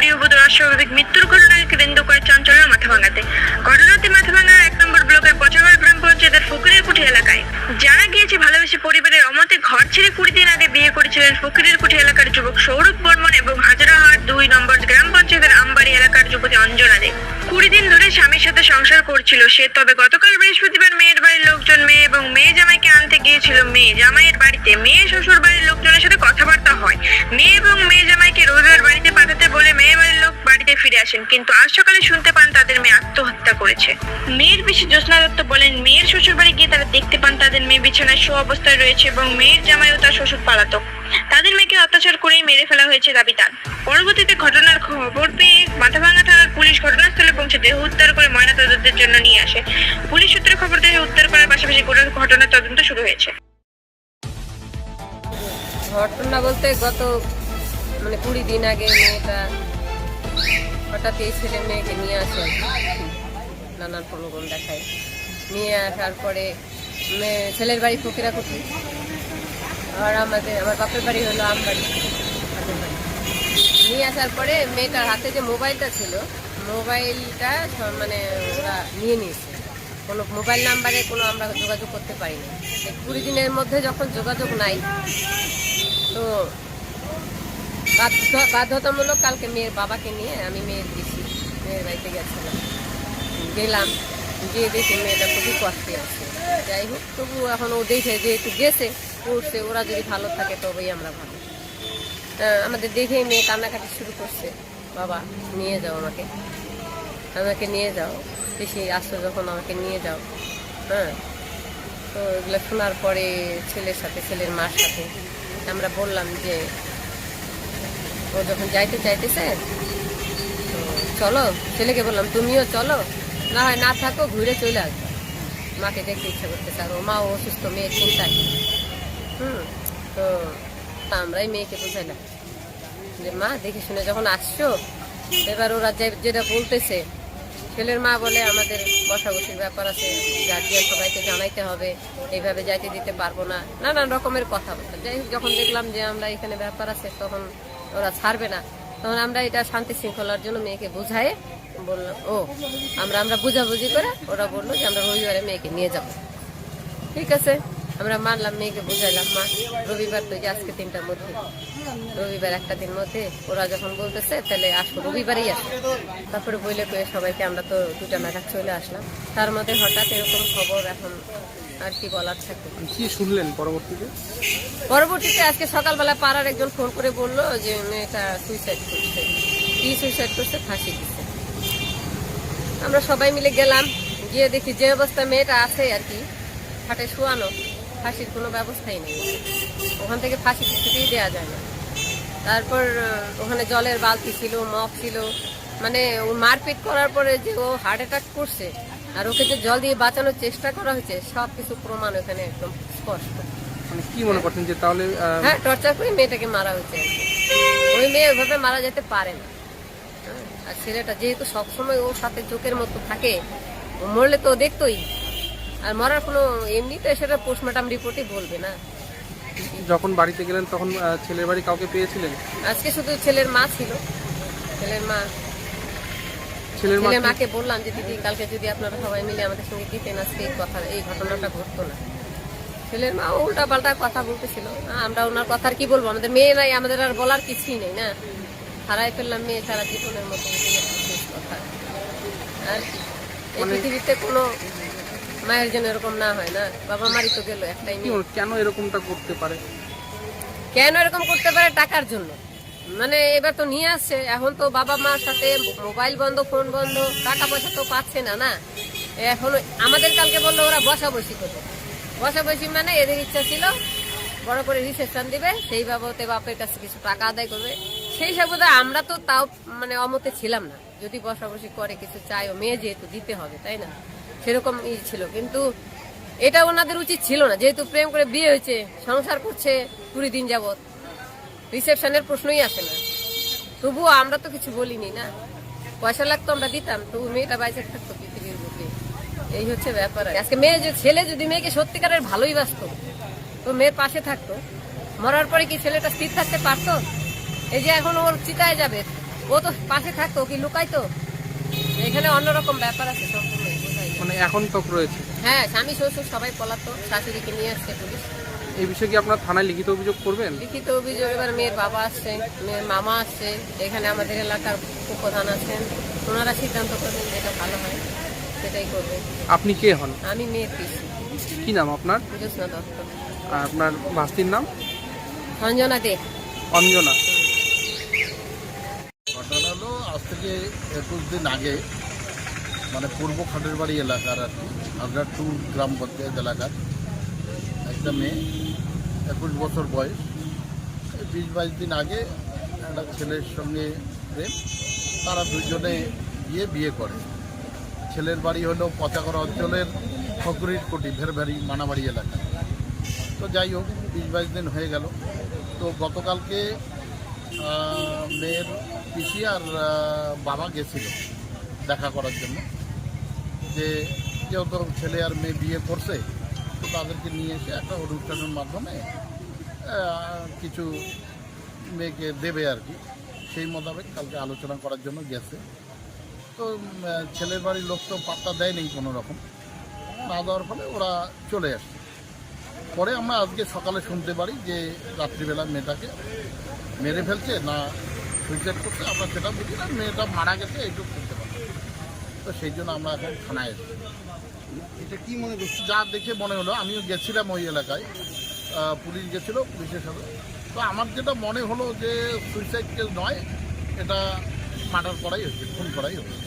গৃহবধূর অস্বাভাবিক মৃত্যুর ঘটনাকে কেন্দ্র করে চাঞ্চল্য মাথাভাঙাতে ঘটনাটি মাথাভাঙা এক নম্বর ব্লকের পচাগড় গ্রাম পঞ্চায়েতের ফকিরের কুঠি এলাকায়। জানা গিয়েছে ভালোবেসে পরিবারের অমতে ঘর ছেড়ে কুড়ি দিন আগে বিয়ে করেছিলেন ফকিরের কুঠি এলাকার যুবক সৌরভ বর্মন এবং হাজারাহাট দুই নম্বর গ্রাম পঞ্চায়েতের আমবাড়ি এলাকার যুবতী অঞ্জনা দে। কুড়ি দিন ধরে স্বামীর সাথে সংসার করছিল সে, তবে গতকাল বৃহস্পতিবার মেয়ের বাড়ির লোকজন মেয়ে এবং মেয়ে জামাইকে আনতে গিয়েছিল মেয়ে। জামাইয়ের বাড়িতে মেয়ে শ্বশুর বাড়ির লোকজনের সাথে কথাবার্তা হয়। মেয়ে এবং মেয়ে জামাইকে রবিবার বাড়িতে বলে মেয়ে বাড়ির লোক বাড়িতে ফিরে আসেন, কিন্তু আজ সকালে শুনতে পান তাদের মেয়ে আত্মহত্যা করেছে। মেয়ের পিসি জ্যোৎস্না দত্ত বলেন, মেয়ের শ্বশুর বাড়ি গিয়ে তারা দেখতে পান তাদের মেয়ে বিছানায় শো অবস্থায় রয়েছে এবং মেয়ের জামাই ও তার শ্বশুর পালাতক। তাদের মেয়েকে অত্যাচার করেই মেরে ফেলা হয়েছে দাবি তার। পরবর্তীতে ঘটনার খবর পেয়ে মাথাভাঙা থানার পুলিশ ঘটনাস্থলে পৌঁছে দেহ উদ্ধার করে ময়নাতদন্তের জন্য নিয়ে আসে। পুলিশ সূত্রে খবর দেহ উদ্ধার করার পাশাপাশি গোটা ঘটনার তদন্ত শুরু হয়েছে। ঘটনা বলতে গত মানে কুড়ি দিন আগে মেয়েটা হঠাৎ এই ছেলে মেয়েকে নিয়ে আসে নানান প্রলোভন দেখায়। নিয়ে আসার পরে ছেলের বাড়ি ফকিরা কুটি আর আমাদের, আমার বাপের বাড়ি হলো আমবাড়ি বাড়ি। নিয়ে আসার পরে মেয়েটার হাতে যে মোবাইলটা ছিল, মোবাইলটা মানে ওরা নিয়ে নিয়েছে। কোনো মোবাইল নাম্বারে কোনো আমরা যোগাযোগ করতে পারিনি। এই কুড়ি দিনের মধ্যে যখন যোগাযোগ নাই, তো বাধ্যতামূলক কালকে মেয়ের বাবাকে নিয়ে আমি মেয়ের গেছি মেয়ের বাড়িতে গেছিলাম। গেলাম। গিয়ে দেখি মেয়েটা খুবই কষ্টে আছে। যাই হোক, তবু এখন ও দেখে যেহেতু গেছে, পড়ছে, ওরা যদি ভালো থাকে তবেই আমরা ভালো। আমাদের দেখে মেয়ে কান্নাকাটি শুরু করছে। বাবা, নিয়ে যাও আমাকে। আমাকে নিয়ে যাও। বেশি আসছো যখন আমাকে নিয়ে যাও। হ্যাঁ? তো এগুলো শোনার পরে ছেলের সাথে, ছেলের মার সাথে আমরা বললাম যে ও যখন যাইতে চাইতেছে, তো চলো, ছেলেকে বললাম, তুমিও চলো, না হয় না থাকো, ঘুরে চলে আসবে। মাকে দেখতে ইচ্ছা করতেছে, আর ও মা অসুস্থ মেয়ের চিন্তায়। হুম, তো আমরাই মেয়েকে বুঝাইলাম যে, মা, দেখে শুনে যখন আসছো, এবার ওরা যেটা বলতেছে, ছেলের মা বলে আমাদের বসাবসির ব্যাপার আছে গার্জিয়ান সবাইকে জানাইতে হবে, এইভাবে যাইতে দিতে পারব না। নানান রকমের কথা বলতো যাই হোক, যখন দেখলাম যে আমরা এখানে ব্যাপার আছে, তখন ওরা ছাড়বে না। তখন আমরা এটা শান্তি শৃঙ্খলার জন্য মেয়েকে বুঝাই বললাম, ও, আমরা আমরা বুঝাবুঝি করে ওরা বলল যে আমরা রবিবারে মেয়েকে নিয়ে যাব। ঠিক আছে? আমরা মানলাম, মেয়েকে বুঝাইলাম, মা, রবিবার তো আজকে তিনটার মধ্যে। রবিবার একটা দিন মধ্যে ওরা যখন বলতেছে, তাহলে আসব রবিবারই আসব তারপরে বইলে কয়ে সবাইকে আমরা তো দুটা নাগাদ চলে আসলাম। তার মধ্যে হঠাৎ এরকম খবর এখন আর কি বলার থাকে। কি শুনলেন পরবর্তীতে? পরবর্তীতে আজকে সকালবেলা পাড়ার একজন ফোন করে বলল যে মেয়েটা সুইসাইড করছে। কি সুইসাইড করছে? ফাঁসি দিচ্ছে আমরা সবাই মিলে গেলাম গিয়ে দেখি যে অবস্থা মেয়েটা আছে আর কি খাটে শোয়ানো ফাঁসির কোনো ব্যবস্থাই নেই। ওখান থেকে ফাঁসি কিছুতেই দেওয়া যায় না। তারপর ওখানে জলের বালতি ছিল মগ ছিল। মানে ও মারপিট করার পরে যে ও হার্ট অ্যাটাক করছে আর ওকে যে জল দিয়ে বাঁচানোর চেষ্টা করা হয়েছে সব কিছু প্রমাণ ওখানে একদম স্পষ্ট। মানে কি মনে করছেন যে তাহলে হ্যাঁ টর্চার করে মেয়েটাকে মারা হয়েছে ওই মেয়ে ওইভাবে মারা যেতে পারে না। আর ছেলেটা যেহেতু সবসময় ওর সাথে চোখের মতো থাকে ও মরলে তো দেখতোই। আর মরার কোনো এমনি তো সেটা পোস্টমর্টম রিপোর্টই বলবে না। যখন বাড়িতে গেলেন তখন ছেলের বাড়ি কাউকে পেয়েছিলেন? আজকে শুধু ছেলের মা ছিল। ছেলের মা ছেলের মাকে বললাম যে দিদি কালকে যদি আপনারা সবাই মিলে আমাদের সঙ্গে দিতেন আজকে এই কথা এই ঘটনাটা ঘটতো না। ছেলের মা উল্টা পাল্টা কথা বলতেছিল। আমরা ওনার কি বলব? আমাদের মেয়ে নাই আমাদের আর বলার কিছুই নেই না? হারাই ফেললাম মেয়ে সারা জীবনের মতো কথা। আর এই মানে- পৃথিবীতে কোনো মায়ের জন্য এরকম না হয় না? বাবা মারি তো গেল একটাই কেন এরকমটা করতে পারে? কেন এরকম করতে পারে? টাকার জন্য। মানে এবার তো নিয়ে আসছে। এখন তো বাবা মার সাথে মোবাইল বন্ধ, ফোন বন্ধ টাকা পয়সা তো পাচ্ছে না না? এখন আমাদের কালকে বলল ওরা বসা বসি করবে। বসা বসি মানে এদের ইচ্ছা ছিল বড় করে রিসেপশন দিবে, সেই বাবদে বাপের কাছে কিছু টাকা আদায় করবে। সেই সাবুদে আমরা তো তাও মানে অমতে ছিলাম না। যদি বসাবসি করে, কিছু চাই, ও মেয়ে যেহেতু দিতে হবে, তাই না? সেরকম ই ছিল। কিন্তু এটা ওনাদের উচিত ছিল না। যেহেতু প্রেম করে বিয়ে হয়েছে, সংসার করছে কুড়ি দিন যাবত রিসেপশনের প্রশ্নই আসে না। তবুও আমরা তো কিছু বলিনি না। পয়সা লাগতো আমরা দিতাম তবু মেয়েটা বাইসে থাকতো পৃথিবীর বুকে। এই হচ্ছে ব্যাপার আজকে মেয়ে যে ছেলে যদি মেয়েকে সত্যিকারের ভালোই বাসতো তো মেয়ের পাশে থাকতো। মরার পরে কি ছেলেটা স্থির থাকতে পারতো? এই যে এখন ওর চিতায় যাবে ও তো পাশে থাকতো কি লুকাইতো? এখানে অন্যরকম ব্যাপার আছে সম্পূর্ণ মানে এখন তো রয়েছে। হ্যাঁ স্বামী শ্বশুর সবাই পলাতো শাশুড়িকে নিয়ে আসছে পুলিশ। এই বিষয়ে কি আপনার থানায় লিখিত অভিযোগ করবেন? লিখিত অভিযোগ এবার মেয়ের বাবা আসছে মেয়ের মামা আসছে এখানে আমাদের এলাকার উপপ্রধান আছেন। ওনারা সিদ্ধান্ত করবেন যেটা ভালো হয় সেটাই করবে। আপনি কে হন? আমি মেয়ের পিসি। কি নাম আপনার? জ্যোৎস্না দত্ত। আর আপনার ভাস্তির নাম? সঞ্জনা দে। অঞ্জনা। ঘটনা হলো আজ থেকে একুশ দিন আগে মানে পূর্ব খাটের বাড়ি এলাকার আর কি হান্ড্রেড টু গ্রাম পঞ্চায়েত এলাকার একটা মেয়ে একুশ বছর বয়স। বিশ বাইশ দিন আগে একটা ছেলের সঙ্গে প্রেম। তারা দুজনে গিয়ে বিয়ে করে। ছেলের বাড়ি হলো পচাগড় অঞ্চলের ফকরির কোটি, ভেরভেরি, মানাবাড়ি এলাকা। তো যাই হোক, বিশ বাইশ দিন হয়ে গেল। তো গতকালকে মেয়ের পিসি আর বাবা গেছিল দেখা করার জন্য। যে যেহেতু ছেলে আর মেয়ে বিয়ে করছে তো তাদেরকে নিয়ে এসে একটা অনুষ্ঠানের মাধ্যমে কিছু মেয়েকে দেবে আর কি। সেই মোতাবেক কালকে আলোচনা করার জন্য গেছে। তো ছেলের বাড়ির লোক তো পাত্তা দেয়নি কোনো রকম। না দেওয়ার ফলে ওরা চলে আসছে। পরে আমরা আজকে সকালে শুনতে পারি যে রাত্রিবেলা মেয়েটাকে মেরে ফেলছে না সুইসাইড করছে। আমরা সেটা বুঝি না, মেয়েটা মারা গেছে, এইটুকু শুনতে পারি তো সেই জন্য আমরা এখন থানায় এসেছি। কি মনে করছি? যা দেখে মনে হলো, আমিও গেছিলাম ওই এলাকায়। পুলিশ গেছিল, পুলিশের সাথে। তো আমার যেটা মনে হলো যে সুইসাইড কেস নয়, এটা মার্ডার করাই হয়েছে, খুন করাই হয়েছে।